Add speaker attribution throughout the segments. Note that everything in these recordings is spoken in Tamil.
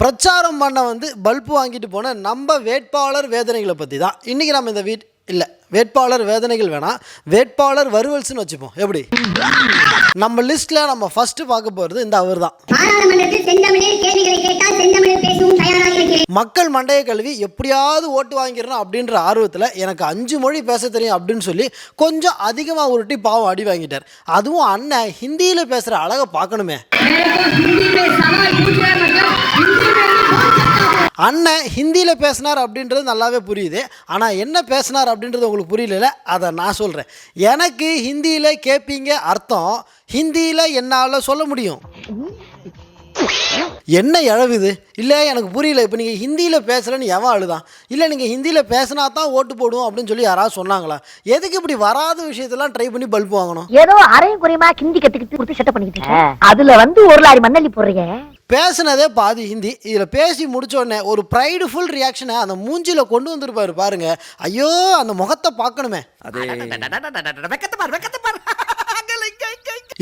Speaker 1: பிரச்சாரம் பண்ண வந்து பல்பு வாங்கிட்டு போன நம்ம வேட்பாளர் வேதனைகளை பற்றி தான். இன்றைக்கி நம்ம இந்த வீட் இல்லை வேட்பாளர் வேதனைகள் வேணாம் வேட்பாளர் வருவல்ஸ்னு வச்சுப்போம். எப்படி? நம்ம லிஸ்ட்டில் நம்ம ஃபஸ்ட்டு பார்க்க போகிறது இந்த அவர் தான். மக்கள் மண்டைய கல்வி எப்படியாவது ஓட்டு வாங்கிடணும் அப்படின்ற ஆர்வத்தில் எனக்கு அஞ்சு மொழி பேச தெரியும் அப்படின்னு சொல்லி கொஞ்சம் அதிகமாக உருட்டி பாவம் அடி வாங்கிட்டார். அதுவும் அண்ணன் ஹிந்தியில் பேசுகிற அழகை பார்க்கணுமே. அண்ணன் ஹிந்தியில் பேசினார் அப்படின்றது நல்லாவே புரியுது. ஆனால் என்ன பேசினார் அப்படின்றது உங்களுக்கு புரியல அதை நான் சொல்கிறேன் எனக்கு ஹிந்தியில் கேட்பீங்க அர்த்தம் ஹிந்தியில் என்னால் சொல்ல முடியும். என்ன இழவுது? இல்லை எனக்கு புரியல. இப்போ நீங்கள் ஹிந்தியில் பேசலன்னு எவன் அழுதான்? இல்லை நீங்கள் ஹிந்தியில் பேசினா தான் ஓட்டு போடுவோம் அப்படின்னு சொல்லி யாராவது சொன்னாங்களா? எதுக்கு இப்படி வராத விஷயத்தெல்லாம் ட்ரை பண்ணி பல்ப் வாங்கணும்?
Speaker 2: ஏதோ அரையும் குறையுமா கிந்தி கத்துக்கிட்டு கொடுத்து செட்டப் பண்ணிக்கிட்டு. அதுல வந்து ஒரு லாரி மண்ணள்ளி போடுறீங்க.
Speaker 1: பேசுனதே பாதி ஹிந்தி. இதில் பேசி முடிச்ச உடனே ஒரு ப்ரைடுஃபுல் ரியாக்ஷனை அந்த மூஞ்சில கொண்டு வந்திருப்பாரு பாருங்க. ஐயோ அந்த முகத்தை பார்க்கணுமே.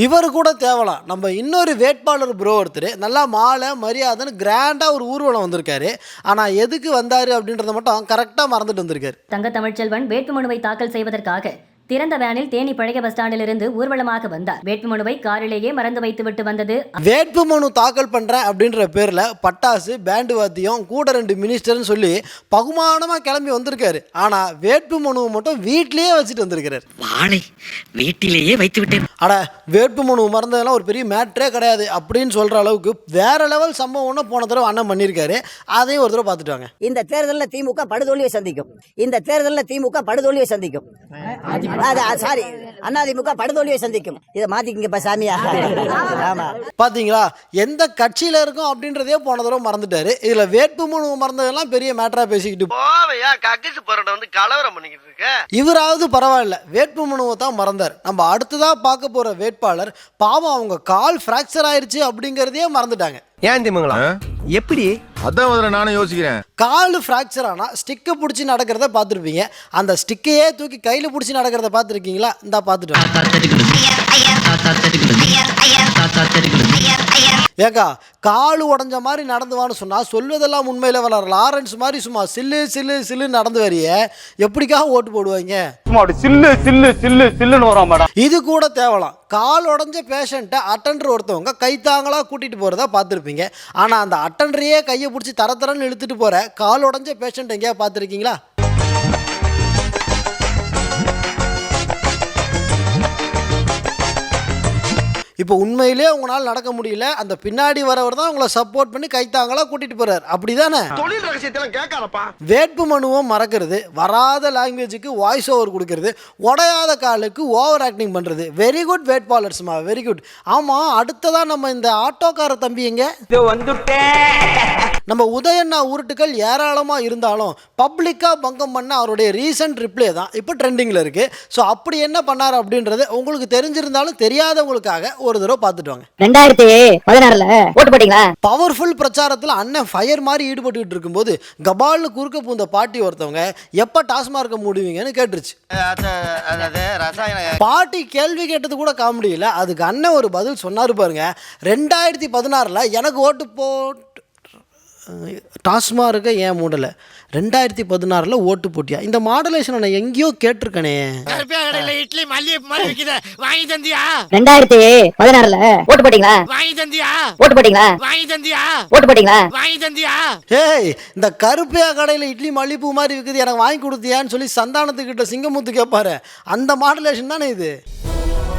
Speaker 1: இவர் கூட தேவலாம் நம்ம இன்னொரு வேட்பாளர் ப்ரோ ஒருத்தர் நல்லா மாலை மரியாதைன்னு கிராண்டாக ஒரு ஊர்வலம் வந்திருக்காரு. ஆனால் எதுக்கு வந்தார் அப்படின்றத மட்டும் கரெக்டாக மறந்துட்டு வந்திருக்காரு.
Speaker 3: தங்க தமிழ்ச்செல்வன் வேட்புமனுவை தாக்கல் செய்வதற்காக திறந்த வேனில் தேனி பழைய பஸ் ஸ்டாண்டிலிருந்து ஊர்வலமாக வந்தார். வேட்புமனுவை காரிலேயே மறந்து வைத்துவிட்டு வந்தது
Speaker 1: வேட்பு மனு தாக்கல் பண்ணுறேன் அப்படின்ற பேரில் பட்டாசு பேண்டு வாத்தியம் கூட ரெண்டு மினிஸ்டர்னு சொல்லி பகுமானமாக கிளம்பி வந்திருக்காரு. ஆனால் வேட்பு மனுவை மட்டும் வீட்லேயே வச்சுட்டு வந்திருக்கிறார்.
Speaker 4: வாளை வீட்டிலேயே வைத்து விட்டேன்
Speaker 1: அட வேட்பு மனு மறந்ததெல்லாம் ஒரு பெரிய மேட்ரே கிடையாது அப்படின்னு சொல்கிற அளவுக்கு வேற லெவல் சம்பவம் ஒன்று போன தடவை அண்ணன் பண்ணியிருக்காரு. அதையும் ஒரு தடவை பார்த்துட்டு வாங்க.
Speaker 5: இந்த தேர்தலில் திமுக படுதோல்வியை சந்திக்கும். இந்த தேர்தலில் திமுக படுதோல்வியை சந்திக்கும். சாரி அதிமுக படுதோல்வியை சந்திக்கும். இதை மாத்திக்கங்கப்பா சாமியா. ஆமா.
Speaker 1: பார்த்தீங்களா எந்த கட்சியில் இருக்கும் அப்படின்றதே போன தடவை மறந்துட்டாரு. இதில் வேட்பு மனு மறந்ததெல்லாம் பெரிய மேட்டராக பேசிக்கிட்டு
Speaker 6: போவையா கக்கிசு பரோட்டா வந்து கலவரம் பண்ணிக்கிட்டு இருக்க?
Speaker 1: இவராவது பரவாயில்ல. வேட்பு மனுவை தான் மறந்தார். நம்ம அடுத்ததாக பார்க்க போகிற வேட்பாளர் பாவம் அவங்க கால் ஃப்ராக்சர் ஆயிருச்சு அப்படிங்கிறதையே மறந்துட்டாங்க.
Speaker 6: ஏன் திமுங்களா எப்படி
Speaker 7: அதான் முதல்ல நானும் யோசிக்கிறேன்
Speaker 1: கால் ஃப்ராக்சர் ஆனால் ஸ்டிக்கை பிடிச்சி நடக்கிறத பார்த்துருப்பீங்க அந்த ஸ்டிக்கையே தூக்கி கையில் பிடிச்சி நடக்கிறத பார்த்துருக்கீங்களா இந்தா பார்த்துட்டு. ஏக்கா கால் உடஞ்ச மாதிரி நடந்து வான்னு சொன்னால் சொல்வதெல்லாம் உண்மையில் வளர லாரன்ஸ் மாதிரி சும்மா சில்லு சில்லு சில்லு நடந்து வரிய எப்படிக்காக ஓட்டு போடுவாங்க?
Speaker 8: சில்லு சில்லு சில்லு சில்லுன்னு வரும் மேடம்.
Speaker 1: இது கூட தேவலாம். கால் உடஞ்ச பேஷண்ட்டை அட்டண்டர் ஒருத்தவங்க கைத்தாங்களா கூட்டிகிட்டு போகிறதா பார்த்துருப்பீங்க. ஆனால் அந்த அட்டண்டரையே கையை பிடிச்சி தர தரன்னு இழுத்துட்டு போகிற கால் உடஞ்ச பேஷண்ட் எங்கேயா பார்த்துருக்கீங்களா? இப்போ உண்மையிலே உங்களால் நடக்க முடியல அந்த பின்னாடி வரவர் தான் உங்களை சப்போர்ட் பண்ணி கைத்தாங்களா கூட்டிகிட்டு போகிறார் அப்படி தானே
Speaker 6: தொழில் ரகசியத்தெல்லாம் கேட்காதப்பா.
Speaker 1: வேட்பு மனுவும் மறக்கிறது வராத லாங்குவேஜுக்கு வாய்ஸ் ஓவர் கொடுக்கறது உடையாத காலுக்கு ஓவர் ஆக்டிங் பண்ணுறது வெரி குட் வேட்பாளர்ஸ்மா வெரி குட் ஆமாம் அடுத்ததாக நம்ம இந்த ஆட்டோக்கார தம்பி எங்க? நம்ம உதயண்ணா உருட்டுகள் ஏராளமாக இருந்தாலும் பப்ளிக்காக பங்கம் பண்ண அவருடைய ரீசன்ட் ரிப்ளை தான். இப்போ ட்ரெண்டிங்கில் இருக்குது ஸோ அப்படி என்ன பண்ணார் அப்படின்றது உங்களுக்கு தெரிஞ்சிருந்தாலும் தெரியாதவங்களுக்காக ஒரு தடவை பார்த்துட்டு வாங்க.
Speaker 2: ரெண்டாயிரத்தி பதினாறுல ஓட்டு போட்டீங்களா?
Speaker 1: பவர்ஃபுல் பிரச்சாரத்தில் அண்ணன் ஃபயர் மாதிரி ஈடுபட்டுக்கிட்டு இருக்கும்போது கபால்னு குறுக்க பூந்த பாட்டி ஒருத்தவங்க எப்போ டாஸ்மார்க்க மூடுவீங்கன்னு கேட்டுருச்சு. பாட்டி கேள்வி கேட்டது கூட காமெடி இல்லை. அதுக்கு அண்ணன் ஒரு பதில் சொன்னார் பாருங்க. ரெண்டாயிரத்தி பதினாறில் எனக்கு ஓட்டு போட்டு டாஸ்மார்க்க ஏன் மூடலை? ரெண்டாயிரத்தி பதினாறில் ஓட்டு போட்டியா? இந்த மாடலேஷன் நான் எங்கேயோ கேட்டிருக்கனே.
Speaker 4: இட்லி மல்லி மாதிரி விக்குது. வாங்கி தந்தியா?
Speaker 2: ரெண்டாயிரத்தி பதினாறுல ஓட்டு போட்டீங்களா?
Speaker 4: வாங்கி தந்தியா?
Speaker 2: ஓட்டு போட்டீங்களா?
Speaker 4: வாங்கி தந்தியா?
Speaker 2: ஓட்டு போட்டீங்களா?
Speaker 4: வாங்கி தந்தியா?
Speaker 1: ஏய் இந்த கருப்பையா கடையில் இட்லி மல்லிப்பூ மாதிரி விற்குது எனக்கு வாங்கி கொடுத்தியான்னு சொல்லி சந்தானத்துக்கிட்ட சிங்கமுத்து கேட்பாரு அந்த மாடுலேஷன் தானே இது?